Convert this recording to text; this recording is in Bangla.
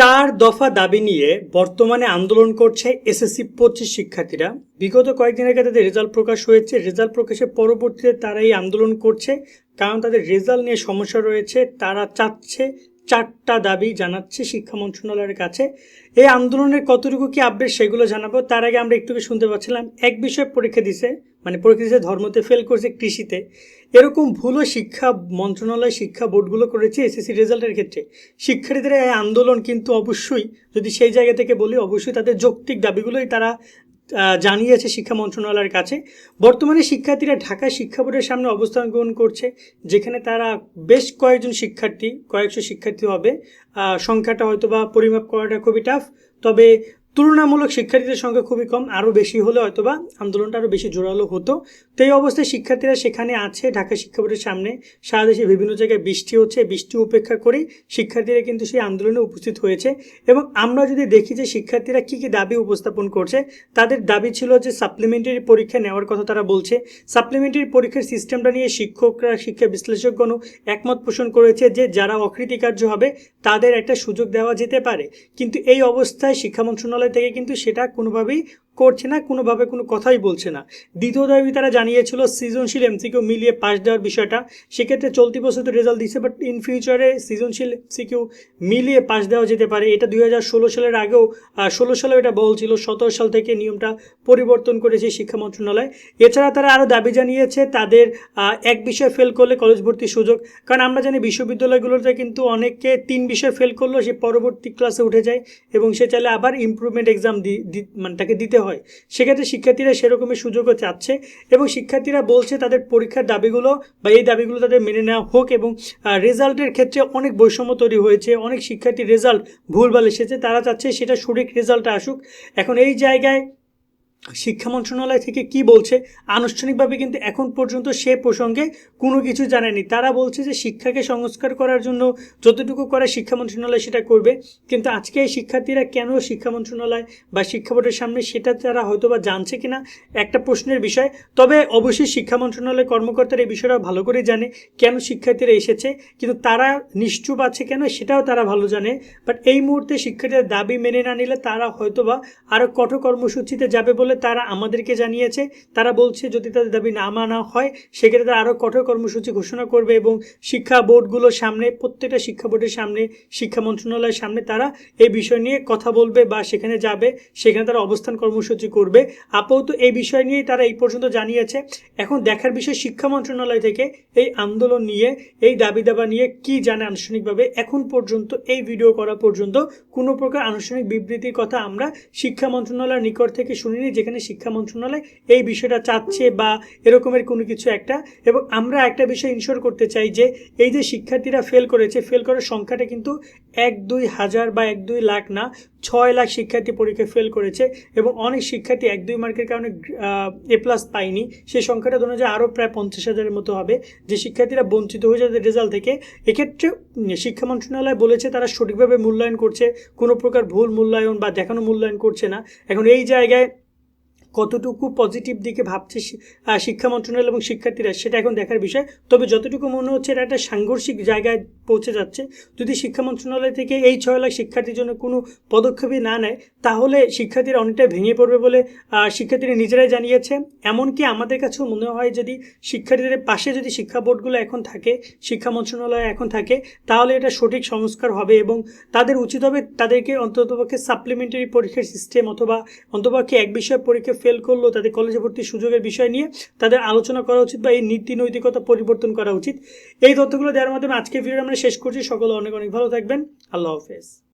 চার দফা দাবি নিয়ে বর্তমানে আন্দোলন করছে এসএসসি পঁচিশ শিক্ষার্থীরা। বিগত কয়েকদিন আগে তাদের রেজাল্ট প্রকাশ হয়েছে। রেজাল্ট প্রকাশের পরবর্তীতে তারা এই আন্দোলন করছে। কারণ তাদের রেজাল্ট নিয়ে সমস্যা রয়েছে। তারা চাচ্ছে চারটা দাবি জানাচ্ছে শিক্ষা মন্ত্রণালয়ের কাছে। এই আন্দোলনের কতটুকু কি আপডেট সেগুলো জানাব, তার আগে আমরা একটু শুনতে পাচ্ছিলাম। এক বিষয়ে পরীক্ষা দিছে মানে প্রকৃতিতে ধর্মতে ফেল করছে কৃষিতে, এরকম ভুলও শিক্ষা মন্ত্রণালয় শিক্ষা বোর্ডগুলো করেছে এসএসসি রেজাল্টের ক্ষেত্রে। শিক্ষার্থীদের এই আন্দোলন কিন্তু অবশ্যই, যদি সেই জায়গা থেকে বলি, অবশ্যই তাদের যৌক্তিক দাবিগুলোই তারা জানিয়েছে শিক্ষা মন্ত্রণালয়ের কাছে। বর্তমানে শিক্ষার্থীরা ঢাকা শিক্ষা বোর্ডের সামনে অবস্থান গ্রহণ করছে, যেখানে তারা বেশ কয়েকজন শিক্ষার্থী, কয়েকশো শিক্ষার্থী হবে। সংখ্যাটা হয়তো বা পরিমাপ করাটা খুবই টাফ তবে তুলনামূলক শিক্ষার্থীদের সংখ্যা খুবই কম আরও বেশি হলে হয়তোবা আন্দোলনটা আরও বেশি জোরালো হতো। তো এই অবস্থায় শিক্ষার্থীরা সেখানে আছে, ঢাকা শিক্ষা বোর্ডের সামনে। সারা দেশে বিভিন্ন জায়গায় বৃষ্টি হচ্ছে, বৃষ্টি উপেক্ষা করেই শিক্ষার্থীরা কিন্তু সেই আন্দোলনে উপস্থিত হয়েছে। এবং আমরা যদি দেখি যে শিক্ষার্থীরা কী কী দাবি উপস্থাপন করছে, তাদের দাবি ছিল যে সাপ্লিমেন্টারি পরীক্ষা নেওয়ার কথা তারা বলছে। সাপ্লিমেন্টারি পরীক্ষার সিস্টেমটা নিয়ে শিক্ষকরা, শিক্ষা বিশ্লেষকগণও একমত পোষণ করেছে যে যারা অকৃতিকার্য হবে, তাদের একটা সুযোগ দেওয়া যেতে পারে। কিন্তু এই অবস্থায় শিক্ষা মন্ত্রণালয় থেকে কিন্তু সেটা কোনোভাবেই করছে না, কোনোভাবে কোনো কথাই বলছে না। দ্বিতীয় দাবি তারা জানিয়েছিল, সৃজনশীল এমসিকিউ মিলিয়ে পাস দেওয়ার বিষয়টা। সেক্ষেত্রে চলতি বছর তো রেজাল্ট দিচ্ছে বাট ইন ফিউচারে সৃজনশীল এমসিকিউ মিলিয়ে পাস দেওয়া যেতে পারে। এটা দুই হাজার ষোলো সালের আগেও ষোলো সালেও এটা বল ছিল। সতেরো সাল থেকে নিয়মটা পরিবর্তন করেছে শিক্ষা মন্ত্রণালয়। এছাড়া তারা আরও দাবি জানিয়েছে, তাদের এক বিষয়ে ফেল করলে কলেজ ভর্তির সুযোগ। কারণ আমরা জানি বিশ্ববিদ্যালয়গুলোতে কিন্তু অনেকে তিন বিষয় ফেল করলেও সে পরবর্তী ক্লাসে উঠে যায় এবং সে চাইলে আবার ইমপ্রুভমেন্ট এক্সাম দি মানে তাকে দিতে হয়। সেক্ষেত্রে শিক্ষার্থীরা সেরকমের সুযোগও চাচ্ছে এবং শিক্ষার্থীরা বলছে তাদের পরীক্ষার দাবিগুলো বা এই দাবিগুলো তাদের মেনে নেওয়া হোক এবং রেজাল্টের ক্ষেত্রে অনেক বৈষম্য তৈরি হয়েছে, অনেক শিক্ষার্থীর রেজাল্ট ভুলভাল এসেছে, তারা চাচ্ছে সেটা সঠিক রেজাল্টটা আসুক। এখন এই জায়গায় শিক্ষা মন্ত্রণালয় থেকে কি বলছে? আনুষ্ঠানিকভাবে কিন্তু এখন পর্যন্ত সে প্রসঙ্গে কোনো কিছু জানায়নি। তারা বলছে যে শিক্ষাকে সংস্কার করার জন্য যতটুকু করে শিক্ষা মন্ত্রণালয় সেটা করবে, কিন্তু আজকে এই শিক্ষার্থীরা কেন শিক্ষা মন্ত্রণালয় বা শিক্ষা বোর্ডের সামনে সেটা তারা হয়তো বা জানছে কিনা, একটা প্রশ্নের বিষয়। তবে অবশ্যই শিক্ষা মন্ত্রণালয় কর্মকর্তারা এই বিষয়টা ভালো করে জানে কেন শিক্ষার্থীরা এসেছে, কিন্তু তারা নিশ্চুপ আছে কেন সেটাও তারা ভালো জানে। বাট এই মুহূর্তে শিক্ষার্থীদের দাবি মেনে না নিলে তারা হয়তোবা আরও কঠোর কর্মসূচিতে যাবে বলে তারা আমাদেরকে জানিয়েছে। তারা বলছে, যদি তাদের দাবি না মানা হয়, সেক্ষেত্রে তারা আরও কঠোর কর্মসূচি ঘোষণা করবে এবং শিক্ষা বোর্ডগুলোর সামনে, প্রত্যেকটা শিক্ষা বোর্ডের সামনে, শিক্ষা মন্ত্রণালয়ের সামনে তারা এই বিষয় নিয়ে কথা বলবে বা সেখানে যাবে, সেখানে তারা অবস্থান কর্মসূচি করবে। আপাতত এই বিষয় নিয়েই তারা এই পর্যন্ত জানিয়েছে। এখন দেখার বিষয়, শিক্ষা মন্ত্রণালয় থেকে এই আন্দোলন নিয়ে, এই দাবি দাবা নিয়ে কি জানে আনুষ্ঠানিকভাবে, এখন পর্যন্ত, এই ভিডিও করা পর্যন্ত কোনো প্রকার আনুষ্ঠানিক বিবৃতির কথা আমরা শিক্ষা মন্ত্রণালয়ের নিকট থেকে শুনিনি যেখানে শিক্ষা মন্ত্রণালয় এই বিষয়টা চাচ্ছে বা এরকমের কোনো কিছু একটা। এবং আমরা একটা বিষয় ইনশোর করতে চাই যে এই যে শিক্ষার্থীরা ফেল করেছে ফেল করার সংখ্যাটা কিন্তু এক, দুই হাজার বা এক, দুই লাখ না, ছয় লাখ শিক্ষার্থী পরীক্ষায় ফেল করেছে এবং অনেক শিক্ষার্থী এক, দুই মার্কের কারণে এ প্লাস পায়নি। সেই সংখ্যাটা ধরুন যে আরও প্রায় পঞ্চাশ হাজারের মতো হবে। যে শিক্ষার্থীরা বঞ্চিত হয়ে যাবে রেজাল্ট থেকে, এক্ষেত্রে শিক্ষা মন্ত্রণালয় বলেছে তারা সঠিকভাবে মূল্যায়ন করছে। কোনো প্রকার ভুল মূল্যায়ন বা দেখানো মূল্যায়ন করছে না। এখন এই জায়গায় কতটুকু পজিটিভ দিকে ভাবছে শিক্ষা মন্ত্রণালয় এবং শিক্ষার্থীরা সেটা এখন দেখার বিষয়। তবে যতটুকু মনে হচ্ছে এটা একটা সাংঘর্ষিক জায়গায় পৌঁছে যাচ্ছে। যদি শিক্ষা মন্ত্রণালয় থেকে এই ছয় লাখ শিক্ষার্থীর জন্য কোনো পদক্ষেপই না নেয়, তাহলে শিক্ষার্থীরা অনেকটাই ভেঙে পড়বে বলে শিক্ষার্থীরা নিজেরাই জানিয়েছে। এমনকি আমাদের কাছেও মনে হয় যদি শিক্ষার্থীদের পাশে যদি শিক্ষা বোর্ডগুলো এখন থাকে, শিক্ষা মন্ত্রণালয় এখন থাকে, তাহলে এটা সঠিক সংস্কার হবে এবং তাদের উচিত হবে তাদেরকে অন্ততপক্ষে সাপ্লিমেন্টারি পরীক্ষার সিস্টেম অথবা অন্তপক্ষে এক বিষয় পরীক্ষা ফেল করল, তাদের কলেজে ভর্তির সুযোগের বিষয় নিয়ে তাদের আলোচনা করা উচিত বা এই নীতি নৈতিকতা পরিবর্তন করা উচিত। এই তথ্যগুলো দেওয়ার মাধ্যমে আজকে ভিডিও আমরা শেষ করছি। সকলে অনেক অনেক ভালো থাকবেন। আল্লাহ হাফেজ।